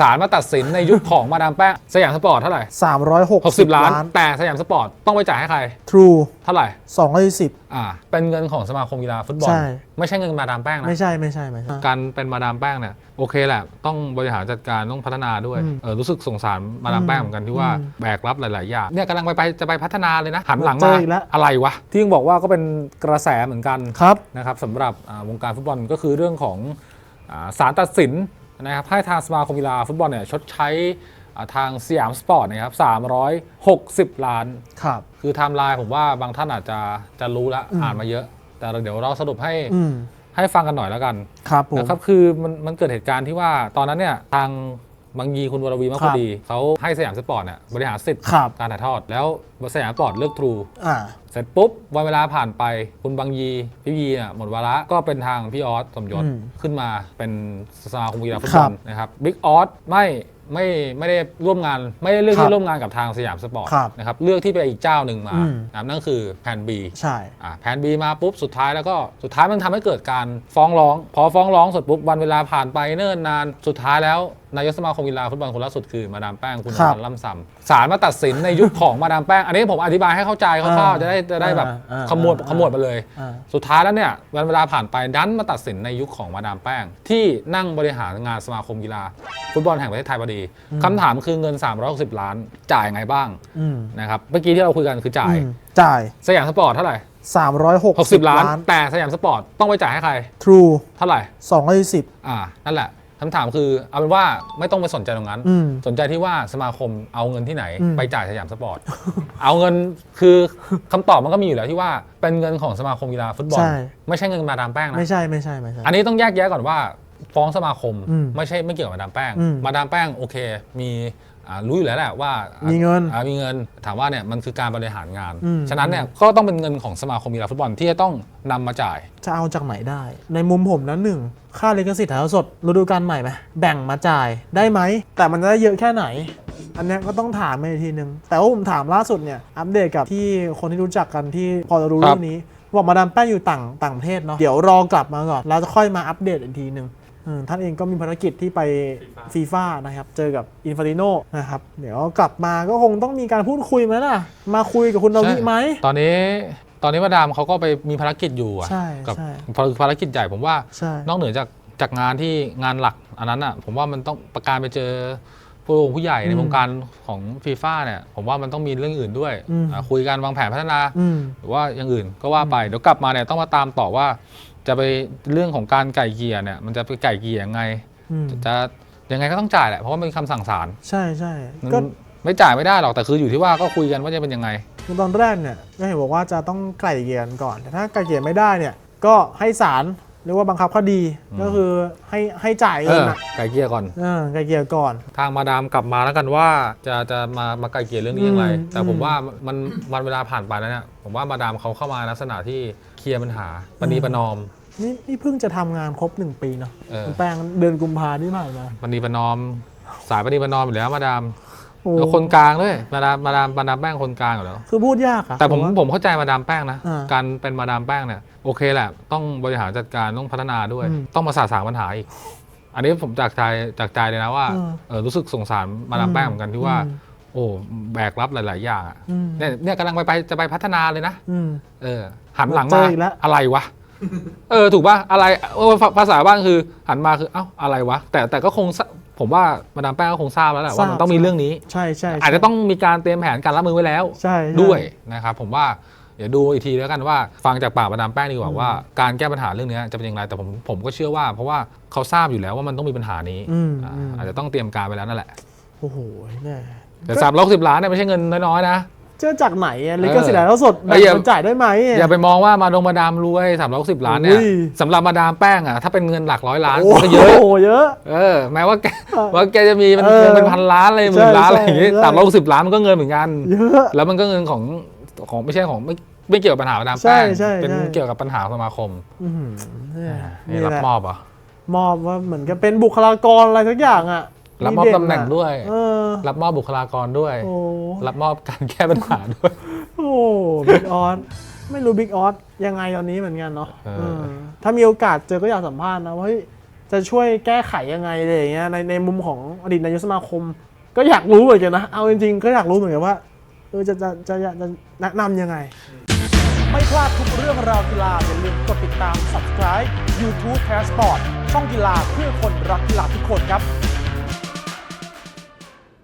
ศาลมาตัดสินในยุคของมาดามแป้งสยามสปอร์ตเท่าไหร่ 360 60 ล้าน แต่สยามสปอร์ตต้องไปจ่ายให้ใคร True เท่าไหร่210 อ่าเป็นเงินของสมาคมกีฬาฟุตบอล ใช่ ไม่ใช่เงินมาดามแป้งนะ ไม่ใช่ไม่ใช่ไม่ใช่ การเป็นมาดามแป้งเนี่ยโอเคแหละ ต้องบริหารจัดการต้องพัฒนาด้วยอืมเออรู้สึกสงสารมาดามแป้งเหมือนกันที่ว่าอืมแบกรับหลาย ๆ อย่างเนี่ยกำลังไปไปจะไปพัฒนาเลยนะ หันหลังเจมาออีกแล้ว อะไรวะ ที่ยังบอกว่าก็เป็นกระแสเหมือนกันครับ นะครับสำหรับอ่าวงการฟุตบอลก็คือเรื่องของอาศาลตัดสิน นะครับให้ทางสมาคมกีฬาฟุตบอลเนี่ยชดใช้อ่าทางสยามสปอร์ตนะครับ360 ล้าน ครับ คือไทม์ไลน์ผมว่าบางท่านอาจจะจะรู้แล้วอ่านมาเยอะ แต่เดี๋ยวเราสรุปให้อืมให้ฟังกันหน่อยแล้วกัน ครับผมนะครับคือมันมันเกิดเหตุการณ์ที่ว่าตอนนั้นเนี่ยทาง บางยีคุณวรวีมากครัพบดี เขาให้สยามสปอร์ตเนี่ยบริหารสิทธิ์ครับ การถ่ายทอด แล้วสยามสปอร์ตเลือกทรูอ่า เสร็จปุ๊บวันเวลาผ่านไปคุณบางยีพี่ยีเนี่ยหมดวาระก็เป็นทางพี่ออสสมยศอืม ขึ้นมาเป็นสมาคมกีฬาฟุตครับอบลนะครับบิ๊กออสไม่ ไม่ไม่ได้ร่วมงานไม่ได้เลือกครับที่ร่วมงานกับทางสยามสปอร์ตครับนะครับเลือกที่ไปอีกเจ้าหนึ่งมาอืม นะครับนั่นคือแผน B ใช่ อ่าแผน B มาปุ๊บสุดท้ายแล้วก็สุดท้ายมันทำให้เกิดการฟ้องร้อง พอฟ้องร้องเสร็จปุ๊บวันเวลาผ่านไปเนิ่นนานสุดท้ายแล้วนายกสมาคมกีฬาฟุตบอลคนล่าสุดคือมาดามแป้งคุณครับวันล่ำซำศาลมาตัดสินในยุคของมาดามแป้ง อันนี้ผมอธิบายให้เข้าใจคร่าวๆจะได้จะได้แบบอ่าขมวดอ่า ขมวดไปเลย อ่า สุดท้ายแล้วเนี่ยวันเวลาผ่านไปดันมาตัดสินในยุคของมาดามแป้ง ที่นั่งบริหารงานสมาคมกีฬา ฟุตบอลแห่งประเทศไทยพอดีคำถามคือเงิน 360 ล้านจ่ายยังไงบ้างอืมนะครับเมื่อกี้ที่เราคุยกันคือจ่ายอืมจ่ายสยามสปอร์ตเท่าไหร่360 60 ล้าน แต่สยามสปอร์ตต้องไปจ่ายให้ใคร True เท่าไหร่210อ่านั่นแหละคำถามคือเอาเป็นว่าไม่ต้องไปสนใจตรงนั้นอืมสนใจที่ว่าสมาคมเอาเงินที่ไหนอืมไปจ่ายสยามสปอร์ต เอาเงินคือคำตอบมันก็มีอยู่แล้วที่ว่าเป็นเงินของสมาคมกีฬาฟุตบอลใช่ไม่ใช่เงินมาดามแป้งนะ ไม่ใช่ไม่ใช่ไม่ใช่ อันนี้ต้องแยกแยะก่อนว่า ฟ้องสมาคมอืมไม่ใช่ไม่เกี่ยวกับมาดามแป้ง อืมมาดามแป้งโอเค มีอ่ารู้อยู่แล้วแหละว่ามีมีเงินมีเงินถามว่าเนี่ยมันคือการบริหารงาน อืม ฉะนั้นเนี่ยก็ต้องเป็นเงินของสมาคมกีฬาฟุตบอลที่จะต้องนำมาจ่าย จะเอาจากไหนได้ ในมุมผมนะหนึ่งค่าลิขสิทธิ์ถ่ายทอดสดฤดูกาลใหม่ไหมแบ่งมาจ่ายได้ไหม แต่มันจะได้เยอะแค่ไหน อันเนี้ยก็ต้องถามไปอีกทีนึง แต่ว่าผมถามล่าสุดเนี่ย อัปเดตกับที่คนที่รู้จักกันที่พอจะรู้ครับ เรื่องนี้ บอกมาดามแป้งอยู่ต่างต่างประเทศเนาะเดี๋ยวรอกลับมาก่อน แล้วจะค่อยมาอัปเดตอีกทีนึงอืม ท่านเองก็มีภารกิจที่ไปฟีฟ่านะครับ เจอกับอินฟาติโนนะครับ เดี๋ยวกลับมาก็คงต้องมีการพูดคุยไหมล่ะ มาคุยกับคุณดาวิไหม ตอนนี้ตอนนี้มาดามเขาก็ไปมีภารกิจอยู่อะใช่กัใช่ภารกิจใหญ่ผมว่าใช่นอกเหนือจากจากงานที่งานหลักอันนั้นอะผมว่ามันต้องประการไปเจอผู้หลักผู้ใหญ่ในอืมวงการของฟีฟ่าเนี่ยผมว่ามันต้องมีเรื่องอื่นด้วยอืมอะคุยกันวางแผนพัฒนาอืมหรือว่าอย่างอื่นก็ว่าไปเดี๋ยวกลับมาเนี่ยต้องมาตามต่อว่าจะไปเรื่องของการไก่เกลี่ยเนี่ยมันจะไปไก่เกลี่ยยังไง อืมจะยังไงก็ต้องจ่ายแหละเพราะว่ามันเป็นคำสั่งศาลใช่ใช่มันก็ไม่จ่ายไม่ได้หรอกแต่คืออยู่ที่ว่าก็คุยกันว่าจะเป็นยังไง ตอนแรกเนี่ยก็เห็นบอกว่าจะต้องไกล่เกลี่ยกันก่อน แต่ถ้าไกล่เกลี่ยไม่ได้เนี่ยก็ให้ศาล เรียกว่าบังคับคดีอืมก็คือให้ให้จ่ายเอเงินออะไก่เกลี่ยก่อน เออไกล่เกลี่ยก่อน ทางมาดามกลับมาแล้วกันว่าจะจะมามาไกลเกลี่ยเรื่องนี้อย่างไร อืมแต่ผมอืม ว่ามันวันเวลาผ่านไปแล้วเนี่ยผมว่ามาดามเขาเข้ามาลักษณะที่เคลียร์ปัญหาปณีประนอม นี่นี่เพิ่งจะทำงานครบหนึ่งปีเนาะเออ คุณแป้งเดือนกุมภาที่ผ่านมา ปณีประนอม สายปณีประนอมอยู่แล้วมาดามโอ้ แล้วคนกลางด้วยมาดามมาดามมาดามแป้งคนกลางอยู่แล้ว คือพูดยากอะแต่ผมว่า ผมเข้าใจมาดามแป้งนะ อ่าการเป็นมาดามแป้งเนี่ยโอเคแหละ ต้องบริหารจัดการต้องพัฒนาด้วย อืมต้องมาสาสางปัญหาอีก อันนี้ผมจากใจจากใจเลยนะว่าอืมเออรู้สึกสงสารมาดามแป้งเหมือนกันที่ว่า อืม โอ้แบกรับหลาย ๆ อย่างอะอืมเนี่ยเนี่ยกำลังไปไปจะไปพัฒนาเลยนะ อืม เออหันหลังเจมาออีกแล้ว อะไรวะ เออ ถูกป่ะอะไรเออภาภาษาบ้านคือ หันมาคือเอ้าอะไรวะ แต่แต่ก็คงทรา ผมว่ามาดามแป้งก็คงทราบแล้วแหละว่ามันต้องมีเรื่องนี้ ใช่ใช่อาจจะต้องมีการเตรียมแผนการรับมือไว้แล้วใช่ใช่ด้วยนะครับผมว่าเดี๋ยวดูอีกทีแล้วกันว่าฟังจากปากมาดามแป้งดีกว่าอืมว่าการแก้ปัญหาเรื่องนี้จะเป็นอย่างไรแต่ผมผมก็เชื่อว่า เพราะว่าเขาทราบอยู่แล้วว่ามันต้องมีปัญหานี้อืมอ่าอืมอาจจะต้องเตรียมการไว้แล้วนั่นแหละโอ้โหเนี่ยแต่สามร้อยสิบล้านเนี่ยไม่ใช่เงินน้อยๆนะ เจอจากไหนอะลิขสิทธิ์ถ่ายทอดสดเอออย่ามันจ่ายได้ไหมอะ อย่าไปมองว่ามาดงมาดามรวยสามร้อยสิบล้านเนี่ยอุ้ย สำหรับมาดามแป้งอะถ้าเป็นเงินหลักร้อยล้านโอ้มันก็เยอะโหเยอะ เออแม้ว่าแกเออว่าแกจะมีเป็นเออเงินเป็นพันล้านอะไรหมื่นใช่ล้านอะไรอย่างงี้ใช่ สามร้อยสิบล้านมันก็เงินเหมือนกัน เยอะ แล้วมันก็เงินของของไม่ใช่ของไม่ไม่เกี่ยวกับปัญหามาดามใช่แป้งใช่เป็นใช่ เกี่ยวกับปัญหาสมาคมอื้อหือเนี่ยนี่นี่รับแหละมอบเหรอะมอบว่าเหมือนกับเป็นบุคลากรอะไรสักอย่างอะ รับมอบเด่ตำแหน่งด้วย เออ รับมอบบุคลากรด้วย โอ้รับมอบการแก้ปัญหาด้วย โหบิ๊กออสไม่รู้บิ๊กออสยังไงตอนนี้เหมือนกันเนาะเออ เออถ้ามีโอกาสเจอก็อยากสัมภาษณ์นะว่าเฮ้ยจะช่วยแก้ไขยังไงอะไรอย่างเงี้ยในในมุมของอดีตนายกสมาคม ก็อยากรู้เหมือนกันนะเอาจริงๆ ก็อยากรู้เหมือนกันว่าเออจะจะจะจะจะแนะนำยังไง ไม่พลาดทุกเรื่องราวกีฬาอย่าลืมกดติดตาม subscribe YouTube Passport ช่องกีฬาเพื่อคนรักกีฬาทุกคนครับ